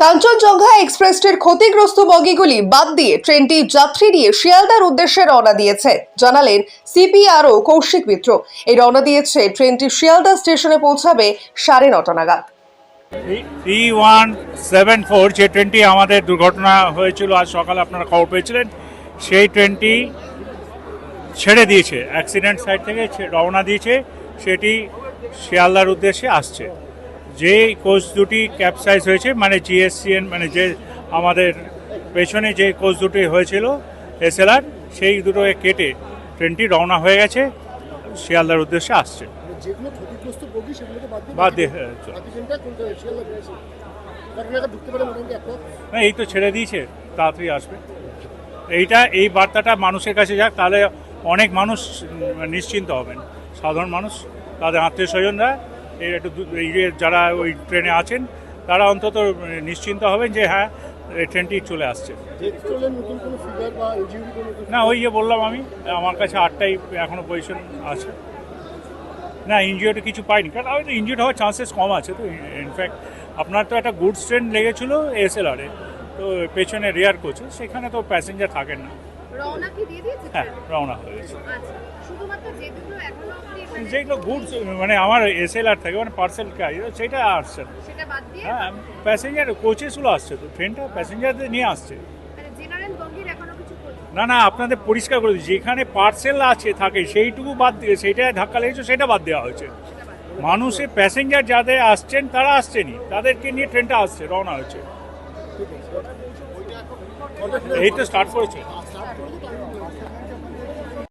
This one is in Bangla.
কাঞ্চনজঙ্ঘা এক্সপ্রেসটির ক্ষতিগ্রস্ত বগিগুলি বাদ দিয়ে ট্রেনটি যাত্রী নিয়ে শিয়ালদার উদ্দেশ্যে রওনা দিয়েছে। জানালেন সিপিআরও কৌশিক মিত্র। এই রওনা দিয়েছে ট্রেনটি শিয়ালদা স্টেশনে পৌঁছাবে সাড়ে নটা নাগাদ। ই ওয়ান সেভেন ফোর যে ট্রেনটি আমাদের দুর্ঘটনা হয়েছিল, আজ সকালে আপনারা খবর পেয়েছিলেন, সেই ট্রেনটি ছেড়ে দিয়েছে। অ্যাক্সিডেন্ট সাইড থেকে রওনা দিয়েছে, সেটি শিয়ালদার উদ্দেশ্যে আসছে। যে কোচ দুটি ক্যাপসাইজ হয়েছে মানে জিএসসিএন মানে যে আমাদের পেছনে যে কোচ দুটি হয়েছিল এসএলআর সেই দুটোকে কেটে ট্রেনটি রওনা হয়ে গেছে। শিয়ালদার উদ্দেশ্যে আসছে। সেগুলোকে বাদ দিয়ে হ্যাঁ, না এই তো ছেড়ে দিয়েছে তাড়াতাড়ি আসবে। এইটা এই বার্তাটা মানুষের কাছে যাক তাহলে অনেক মানুষ নিশ্চিন্ত হবেন। সাধারণ মানুষ তাদের আত্মীয় স্বজনরা এই একটু ইয়ে যারা ওই ট্রেনে আছেন, তারা অন্তত নিশ্চিন্ত হবেন যে হ্যাঁ ট্রেনটি চলে আসছে। না, ওই যে বললাম আমি, আমার কাছে আটটাই এখনও পজিশন আছে। না ইনজিওর্ড কিছু পাইনি, কারণ আমি ইনজিওর্ড হওয়ার চান্সেস কম আছে। তো ইনফ্যাক্ট আপনার তো একটা গুডস ট্রেন লেগেছিল এসএলআরে তো, পেছনে রেয়ার কোচে সেখানে তো প্যাসেঞ্জার থাকেন না। রওনা কি দিয়ে দিয়েছে? হ্যাঁ ট্রেন? রওনা হয়েছে আচ্ছা শুধুমাত্র যে দুটো এখনও অবধি মানে যেগুলো গুডস মানে আমার এসএলআর থাকে মানে পার্সেল কাজ সেটা আসছে সেটা বাদ দিয়ে? হ্যাঁ প্যাসেঞ্জার কোচেসগুলো আসছে তো ট্রেনটা প্যাসেঞ্জারদের নিয়ে আসছে। মানে জেনারেল বগির এখনও কিছু করছে না না আপনাদের পরিষ্কার করে দিচ্ছি যেখানে পার্সেল আছে থাকে সেইটুকু বাদ দিয়ে সেইটা ধাক্কা লেগেছে সেটা বাদ দেওয়া হয়েছে। সেটা মানুষের প্যাসেঞ্জার যাদের আসছেন তারা আসছেনই তাদেরকে নিয়ে ট্রেনটা আসছে রওনা হয়েছে। এই তো স্টার্ট করেছে।